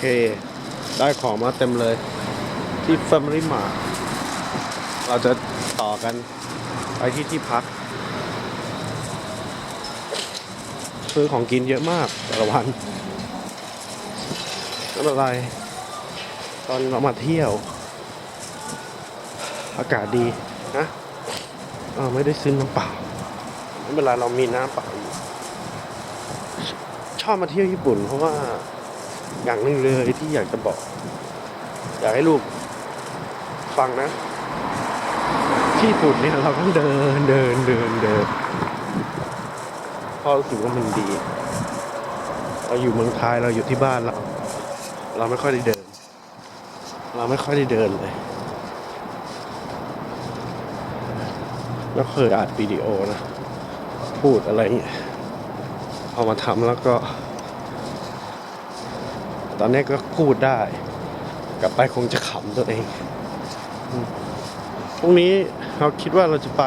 เค ได้ของมาเต็มเลย ที่ Family Mart เราจะต่อกันไปที่ที่พัก ซื้อของกินเยอะมากแต่ละวันไม่เป็นไร ตอนเรามาเที่ยว อากาศดีนะเออไม่ได้ซื้อน้ำเปล่าไม่เป็นไรเรามีน้ำเปล่าอยู่ชอบมาเที่ยวญี่ปุ่นเพราะว่า อย่างหนึงเลยที่อยากจะบอก อยากให้ลูกฟังนะ ที่ญี่ปุ่นเนี่ยเราต้องเดินเดินเดินเดินพราะรู้สึกว่ามันดี เราอยู่เมืองไทยเราอยู่ที่บ้านเรา เราไม่ค่อยได้เดิน เราไม่ค่อยได้เดินเลยแล้วเคยอัดวิดีโอนะ พูดอะไรเงี้ยพอมาทำแล้วก็ ตอนนี้ก็พูดได้ กลับไปคงจะขำตัวเองพรุ่งนี้เราคิดว่าเราจะไป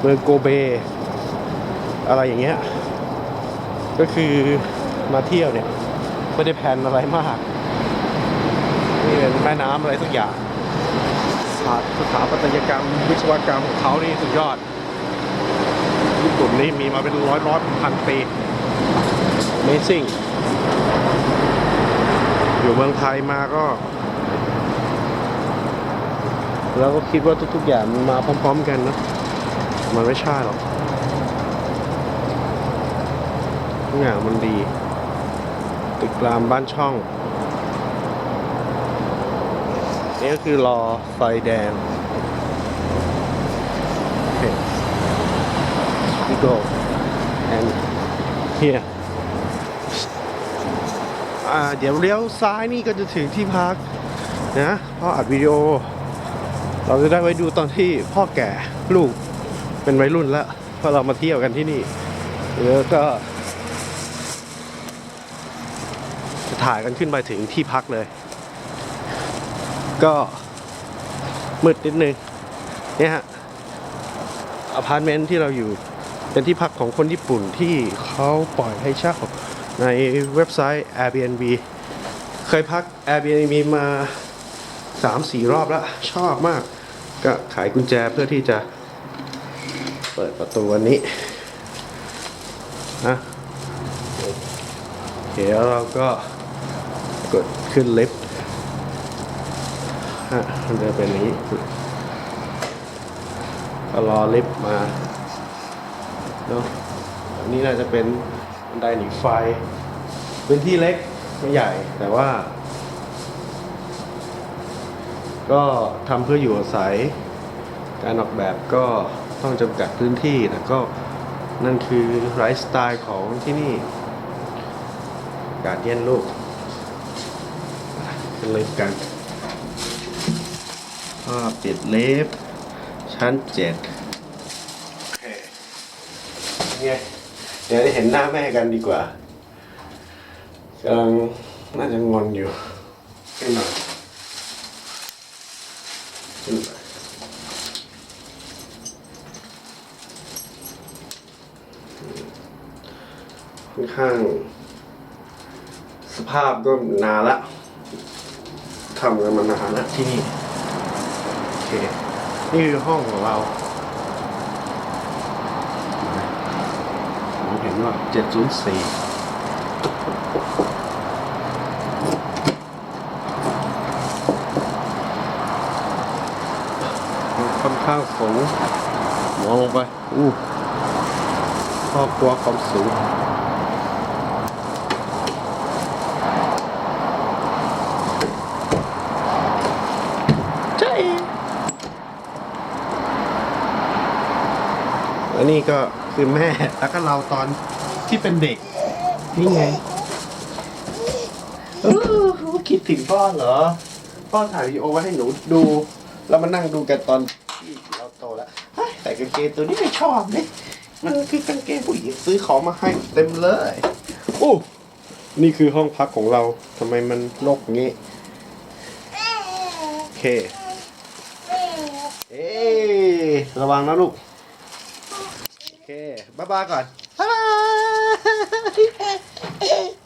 เมืองโกเบ อะไรอย่างเงี้ย ก็คือมาเที่ยวเนี่ย ไม่ได้แพนอะไรมาก นี่เป็นแม่น้ำอะไรสักอย่างสถาสถาปัตยกรรม วิศวกรรมของเขานี่สุดยอด ญี่ปุ่นนี่มีมาเป็นร้อยร้อยพันปี Amazing อยู่เมืองไทยมาก็แล้วก็คิดว่าทุก ๆ อย่างมันมาพร้อม ๆ กันนะ มันไม่ใช่หรอก ทุกอย่างมันดี ตึกรามบ้านช่อง นี่ก็คือรอไฟแดงโอเค we go and here เดี๋ยวเลี้ยวซ้ายนี่ก็จะถึงที่พักนะพ่ออัดวิดีโอ เราจะได้ไว้ดูตอนที่พ่อแก่ลูกเป็นวัยรุ่นแล้วพราะเรามาเที่ยวกันที่นี่แล้วก็ จะถ่ายกันขึ้นไปถึงที่พักเลย ก็มืดนิดนึงเนี่ยฮะอพาร์ตเมนต์ที่เราอยู่เป็นที่พักของคนญี่ปุ่นที่เขาปล่อยให้เช่า ในเว็บไซต์ Airbnb เคยพัก Airbnb มา 3-4 รอบแล้ว ชอบมาก ก็ขายกุญแจเพื่อที่จะเปิดประตูวันนี้นะโอเคแล้วเราก็กดขึ้นลิฟต์ฮะมันจะเป็นอย่างนี้ก็รอลิฟต์มาเนาะอันนี้น่าจะเป็น บันไดหนีไฟ พื้นที่เล็กไม่ใหญ่แต่ว่า ก็ทำเพื่ออยู่อาศัย การออกแบบก็ต้องจำกัดพื้นที่แต่ก็นั่นคือไลฟ์สไตล์ของที่นี่การเย็นลูกขึ้นลิฟต์กันภาพปิดเล็บชั้นเจ็ดโอเคไง เดี๋ยวได้เห็นหน้าแม่กันดีกว่ากำลังน่าจะงอนอยู่ขึ้นหน่อยขึ้นไปค่อนข้าง สภาพก็นานละทำกันมานานละที่นี่ โอเค นี่คือห้องของเรา ผมเห็นว่า704ค่อนข้างสูงมองลงไป อู้ครอบครัวความสูง ใช่แล้วนี่ก็ คือแม่แล้วก็เราตอนที่เป็นเด็ก นี่ไงเออคิดถึงพ่อเหรอ พ่อถ่ายวิดีโอไว้ให้หนูดู แล้วมานั่งดูกันตอนที่เราโตแล้วแต่กางเกงตัวนี้ไม่ชอบเลยมันคือกางเกงผู้หญิงซื้อของมาให้เต็มเลยโอ้นี่คือห้องพักของเราทำไมมันรกงี้โอเค เอ้ยระวังนะลูก เค บ๊ายบายก่อน บ๊ายบาย